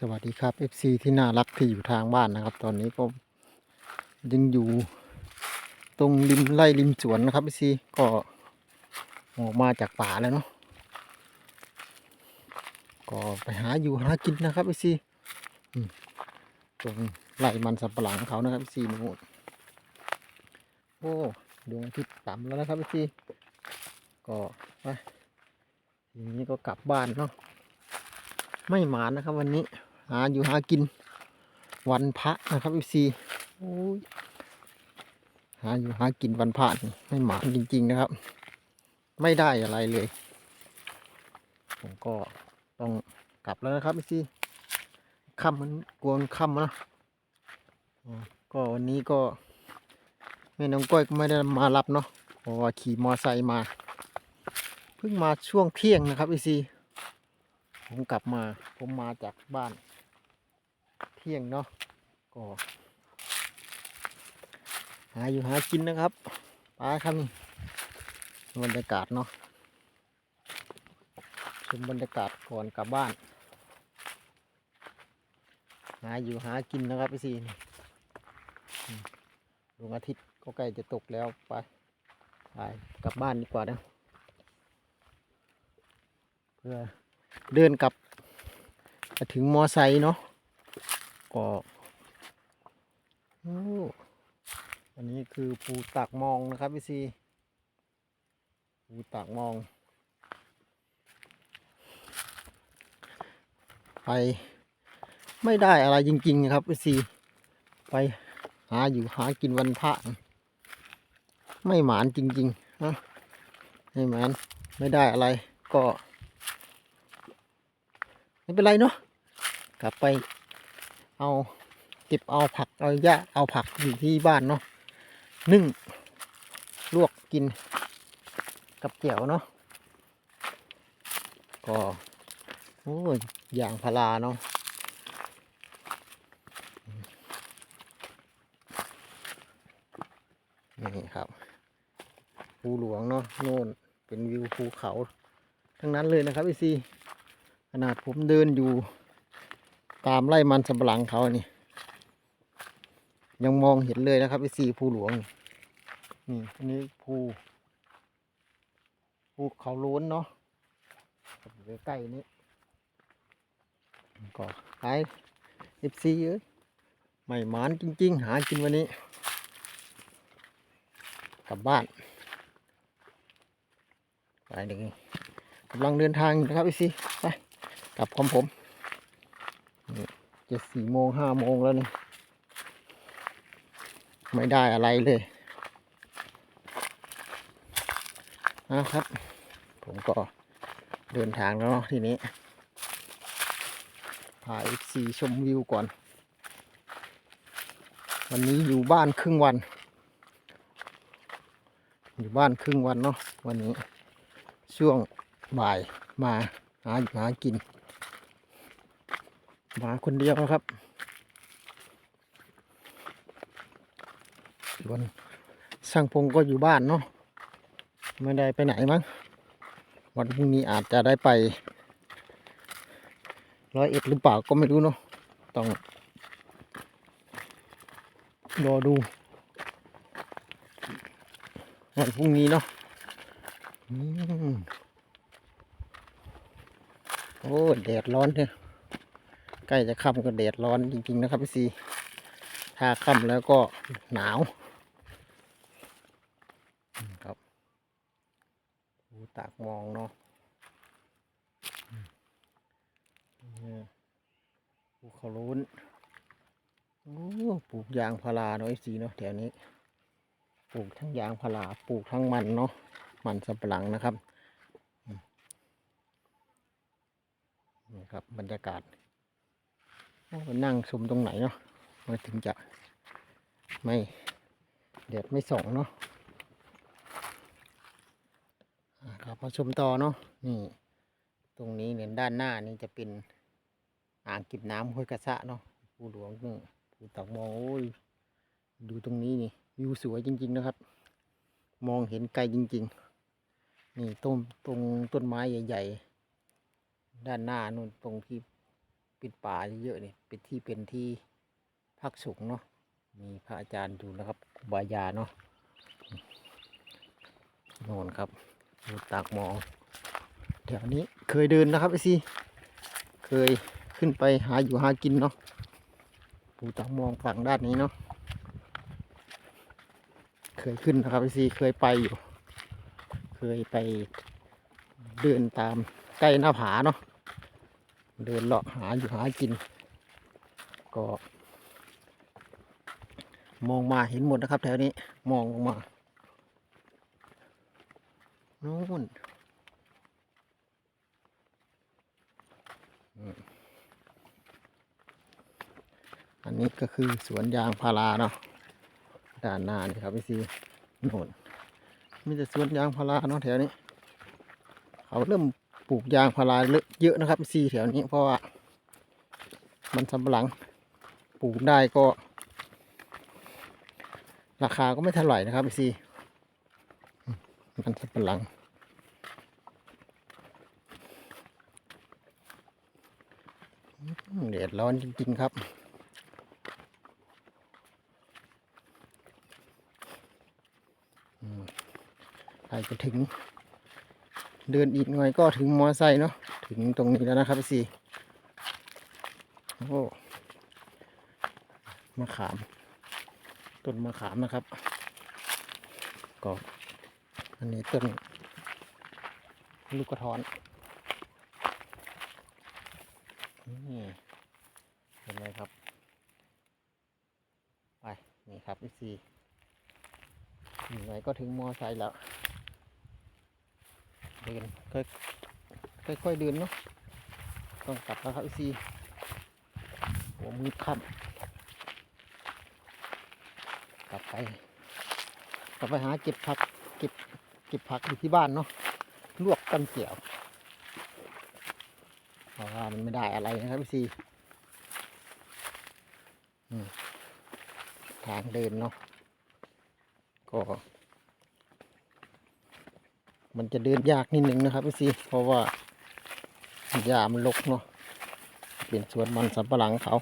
สวัสดีครับ FC ที่น่ารักที่อยู่ทางบ้านนะครับ ตอนนี้ก็ยังอยู่ตรงริมไร่ริมสวนนะครับ FC ก็ออกมาจากป่าแล้วเนาะก็ไปหาอยู่หากินนะครับ FC ตรงไร่มันสับปะหลังเขานะครับ FC นู่นโอ้ดวงอาทิตย์ต่ำแล้วนะครับ FC ก็ไปทีนี้ก็กลับบ้านเนาะ ไม่หมานนะครับ วันนี้ หาอยู่หากิน วันพระนะครับอีซีโอ้ยหาอยู่หากินวันพระนี่ไม่หมานจริง ๆนะครับ ไม่ได้อะไรเลย ผมก็ต้องกลับแล้วนะครับอีซีค่ำมันกวงค่ำนะอ๋อก็วันนี้ก็แม่น้องก้อยก็ไม่ได้มารับเนาะเพราะว่าขี่มอไซค์มา เพิ่งมาช่วงเที่ยงนะครับอีซี ผมกลับมา ผมมาจากบ้าน เที่ยงเนาะก็ หาอยู่หากินนะครับไปครับนี่บรรยากาศเนาะชมบรรยากาศก่อนกลับบ้าน หาอยู่หากินนะครับพี่ซีนี่ดวงอาทิตย์ก็ใกล้จะตกแล้วไปไปกลับบ้านดีกว่านะเพื่อ เดินกลับถึงมอไซค์เนาะก็โอ้อันนี้คือภูตากมองนะครับพี่ซีภูตากมอง ไปไม่ได้อะไรจริงๆครับพี่ซีไปหาอยู่หากินวันพระไม่หมานจริงๆนะไม่หมานไม่ได้อะไรก็ ไม่เป็นไรเนาะกลับไปเอาเก็บเอาผักเอาหญ้าเอาผักอยู่ที่บ้านเนาะนึ่งลวกกินกับแจ่วเนาะก็โอ้ยอย่างพาราเนาะนี่ครับภูหลวงเนาะโน่นเป็นวิวภูเขา ทั้งนั้นเลยนะครับพี่ซี ขนาดผมเดินอยู่ ตามไร่มันสำปะหลังเขานี่ ยังมองเห็นเลยนะครับไอ้สี่ภูหลวง นี่อันนี้ภูภูเขาล้นเนาะใกล้ๆนี้ก็ไปเอฟซีเยอ้ยไม่หมานจริง ๆ หากินวันนี้ กลับบ้านไปหนึ่งกำลังเดินทางอยู่นะครับไอซีไป กลับพร้อมผมจะสี่โมงห้าโมงแล้วนี่ไม่ได้อะไรเลยนะครับ ผมก็เดินทางแล้วเนาะทีนี้พาเอฟซีชมวิวก่อน วันนี้อยู่บ้านครึ่งวัน อยู่บ้านครึ่งวันเนาะวันนี้ช่วงบ่ายมาหาหากิน มาคนเดียวครับส่วนช่างพงก็อยู่บ้านเนาะไม่ได้ไปไหนมั้งวันพรุ่งนี้อาจจะได้ไปร้อยเอ็ดหรือเปล่าก็ไม่รู้เนาะต้องรอดูวันพรุ่งนี้เนาะโอ้แดดร้อนเนี่ย ใกล้จะค่ำก็แดดร้อนจริงๆนะครับพี่ซีถ้าค่ำแล้วก็หนาวครับดูตากมองเนาะภูเขาลุ้นโอ้ปลูกยางพาราเนาะไอซีเนาะแถวนี้ ปลูกทั้งยางพาราปลูกทั้งมันเนาะมันสำปะหลังนะครับนี่ครับบรรยากาศ โอ้นั่งชมตรงไหนเนาะมาถึงจะไม่แดดไม่ส่องเนาะครับมาชมต่อเนาะนี่ตรงนี้เนี่ยด้านหน้านี่จะเป็นอ่างเก็บน้ำห้วยกระสะเนาะภูหลวงนี่ภูตากมองโอ้ยดูตรงนี้นี่วิวสวยจริง ๆนะครับ มองเห็นไกลจริง ๆ นี่ต้นตรงต้นไม้ใหญ่ ๆ ด้านหน้านู่นตรงที่ เป็นป่าเยอะๆนี่เป็นที่เป็นที่พักสงฆ์เนาะมีพระอาจารย์อยู่นะครับครูบายาเนาะโน่นครับดูตากหมองแถวนี้เคยเดินนะครับไอซีเคยขึ้นไปหาอยู่หากินเนาะปูตากมองฝั่งด้านนี้เนาะเคยขึ้นนะครับไอซีเคยไปอยู่ เคยไปเดินตามใกล้หน้าผาเนาะ เดินเลาะหาอยู่หากิน ก็ มองมาเห็นหมดนะครับ แถวนี้มองลงมานู่นอันนี้ก็คือสวนยางพาราเนาะด้านหน้านี่ครับพี่ซีโน่นมีแต่สวนยางพาราเนาะแถวนี้ เขาเริ่ม ปลูกยางพาราเยอะนะครับพี่ซีแถวนี้เพราะว่า มันสำปะหลังปลูกได้ก็ ราคาก็ไม่เท่าไหร่นะครับพี่ซีมันสำปะหลังอืมแดดร้อนจริงๆครับอืมใครจะถึง เดินอีกหน่อยก็ถึงมอไซค์เนาะถึงตรงนี้แล้วนะครับพี่ซีโอ้มะขาม ต้นมะขามนะครับก็อันนี้ต้นลูกกระท้อนนี่เห็นไหมครับ ไป นี่ครับพี่ซีถึงไหนก็ถึงมอไซค์แล้ว เดินค่อยค่อยๆเดินเนาะต้องกลับแล้วครับพี่ซีหัวมืดค่ำกลับไป กลับไปหาเก็บผักเก็บเก็บผักอยู่ที่บ้านเนาะลวกกันเกี่ยวเพราะว่ามันไม่ได้อะไรนะครับพี่ซีทางเดินเนาะก็ มันจะเดินยากนิดนึงนะครับพี่ซีเพราะว่าหญ้ามันรกเนาะเป็นสวนมันสำปะหลังเขา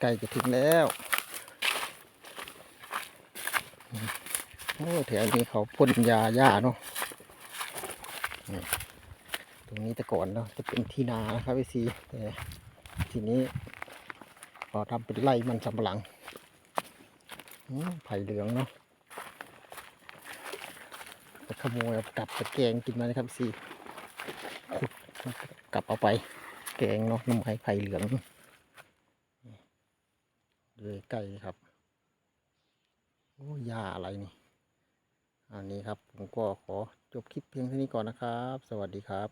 ใกล้จะถึงแล้วโอ้แถวนี้เขาพ่นยาหญ้าเนาะตรงนี้แต่ก่อนเนาะจะเป็นที่นานะครับพี่ซีแต่ทีนี้พอทำเป็นไร่มันสำปะหลัง ไผ่เหลืองเนาะขโมยเอากลับไปแกงกินมาเลยครับพี่ขุดกลับเอาไป แกงเนาะน้ำไม้ไผ่เหลืองเลยใกล้ครับโอ้ยาอะไรนี่อันนี้ครับ ผมก็ขอจบคลิปเพียงเท่านี้ก่อนนะครับ สวัสดีครับ